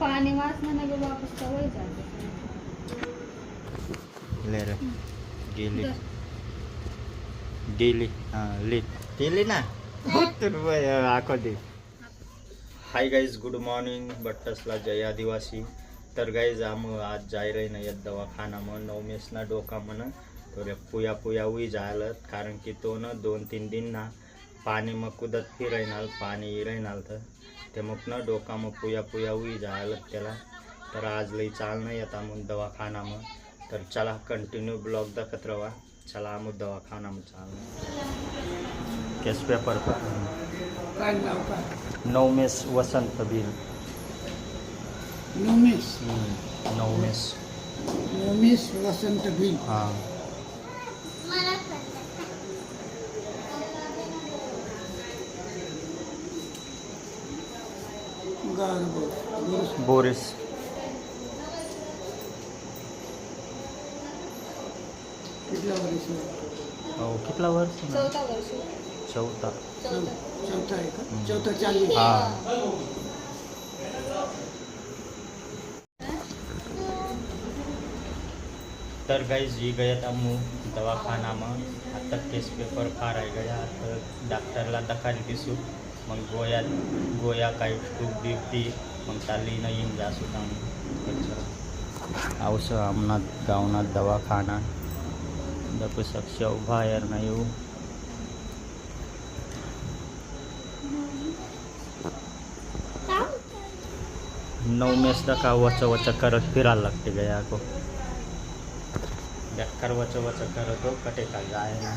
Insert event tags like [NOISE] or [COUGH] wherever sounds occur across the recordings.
पाणी वाचना ना गे वापस सवय जाते ले रे. गेली. गेली. हां ले. गेली ना? हाय गाईज गुड मॉर्निंग बट्टसला जय आदिवासी. तर गाईज आम आज जाय रही नाही दवाखाना मग नवमेस ना डोका म्हण. तो रे पुया पुया उई जायला कारण की तो न दोन तीन दिन ना पाणी मग कुदत फिरायनाल पाणी इरायनाल तर. ते मग न डोका मग पुया पुया उई जायला त्याला. तर आज लई चाल नाही येता मग दवाखाना मग तर चला कंटिन्यू ब्लॉग दाखत रहा चला मग चाल. केस पेपर नवमेस वसंत बिल. नोमेश नवमेस नोमेश वसंत बिल. हां. बोरिस कितल्या वर्ष हो कितला वर्ष चौथा वर्ष. चौथा. चौथा. चौथा आहे का? चौथा चालू. हाँ. तर गाइज़ ये गया था में आता केस पेपर फार आहे गया तर डॉक्टरला दखाली दिसू मग गोया गोया टूप बीप दी मग चालली न येईन जासू औषध आमनाथ गावनाथ दवाखाना। दपू शकशे बाहेर नाही येऊ नऊ मेस का वच वच करत फिरायला लागते गया को। बेकार वच वच करत हो कटे का जाय ना।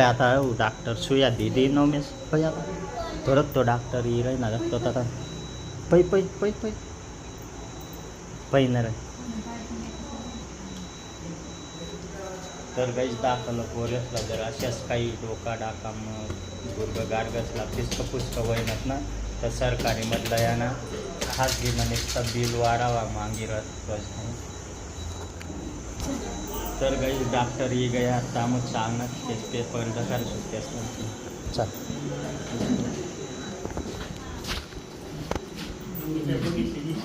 आता डॉक्टर सुया, दीदी नऊ मेस पै आता దొరకతో డాక్టర్ ఈరోజు నరకతో కదా పై పై పై పై పైన तर काहीच दाखवलं पोरसला जर अशाच काही डोका डाकाम गुरग गारगसला फिसकं फुसकं वयनत ना तर सरकारी मधला यांना खासगी म्हणे बिल वारावा मागी रस तर काही डॉक्टर ही गया मग सांगणार तेच पेपर ढकार सुट्टी असणार चल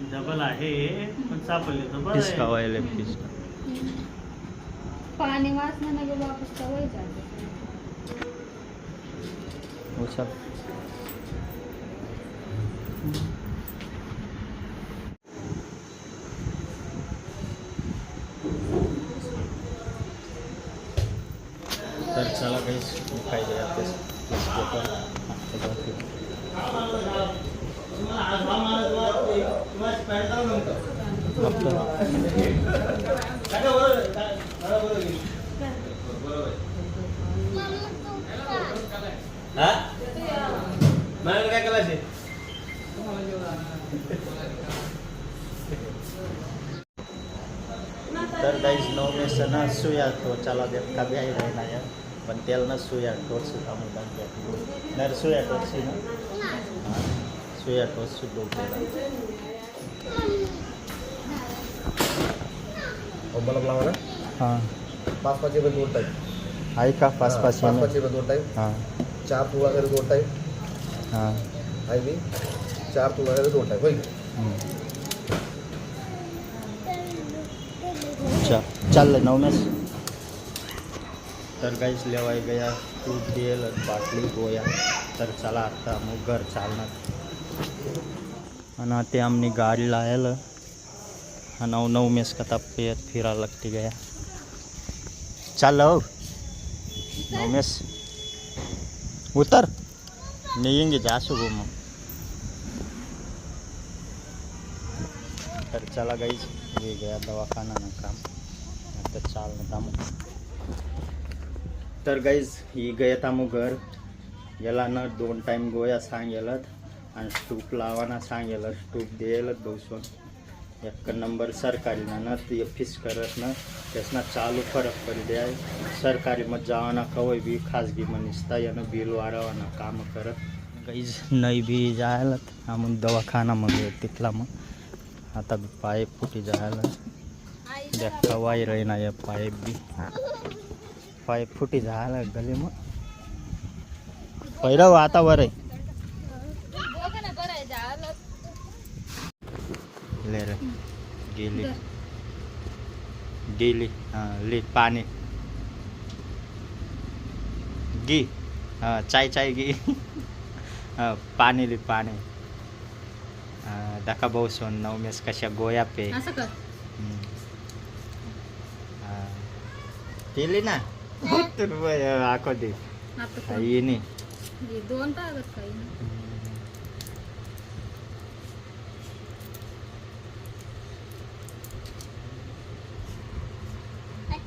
डबल आहे पण सापडले तर बरं फिसका आहे. व्हायला फिसका पाणी वाचना ना गे वापस सवय जाते उचल. मला काय करायचे तर गाईज नऊ मेस ना सुया तो चला देत का बी आहे राहिला या पण त्याला सुया टोच सुद्धा मुलांच्या नाही सुया टोचशी ना सुया टोच सुद्धा लावा ना हाँ पाच आहे का हाँ चार वगैरे हाँ आहे मी चार वगैरे अच्छा चाललं नऊ मेस तर काहीच लेवाय गया तूप दिल बाटली गोया तर चला आता मग घर चालणार आणि ते आमनी गाडी लायल नऊ नऊ मेस का तप्पे फिरायला लागते गया। चाल। नऊ मेस उतर। मी येंगे जा गो मग तर चला गाईच ये गया दवाखाना ना काम। आता चाल ना तामू तर गाईज ही गया तामू घर। याला ना, दोन टाईम गोया आणि स्टूप लावाना सांगेल स्टूप द्यायला दोसून એક નંબર સરકારીના નથી, એ ફીસ કરતના તેસના ચાલુ ફરક કરી દેવાય સરકારીમાં જવાના ખવાય બી, ખાસગીમાં નિસ્તાય અને બિલો આરવાના કામ કરત ગઈજ નહીં બી જાયેલ આમ દવાખાનામાં ગયો તેટલામાં આ તો પાઇપ ફૂટી જાયેલ દેખાવાય રહીના એ પાઇપ બી. પાઇપ ફૂટી જાયેલ ગલીમાં. પહેરો વાતાવરણ पहिलं आता वर आहे ले रे गेली गेली हां ले [LAUGHS] पाणी गी हां चाय चाय गी हां पाणी ली पाणी हां दाखा भाऊ सोन नवमेस कशा गोया पे असं कर हम्म. हां. केली ना [LAUGHS] तर ब- आखो दे आता कर. ये नाही हे दोन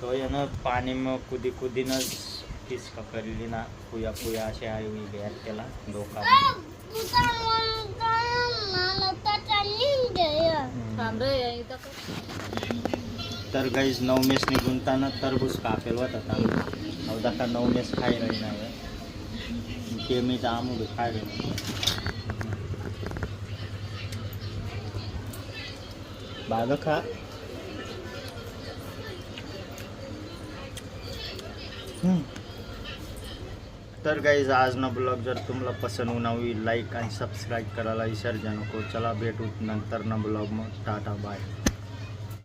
તો એને પાણીમાં કૂદી કૂદીને ટીસકા કરી લીના પૂયા પૂયા છે આવી ગયા પેલા ડોકા તર ગઈસ નવ મેસની ગુંતાના તરબૂચ કાપેલો હતા હવે દાખલા નવ મેસ ખાઈ રહીને હવે કેમી તો આમ બધું ખાઈ રહ્યું બાદ ખા तर गाईज आजનો ब्लॉग जर तुम्हाला पसंत होऊन होईल लाईक आणि सबस्क्राईब करायला विसरजा नको. चला भेटू नंतरनं ब्लॉग मग. Tata bye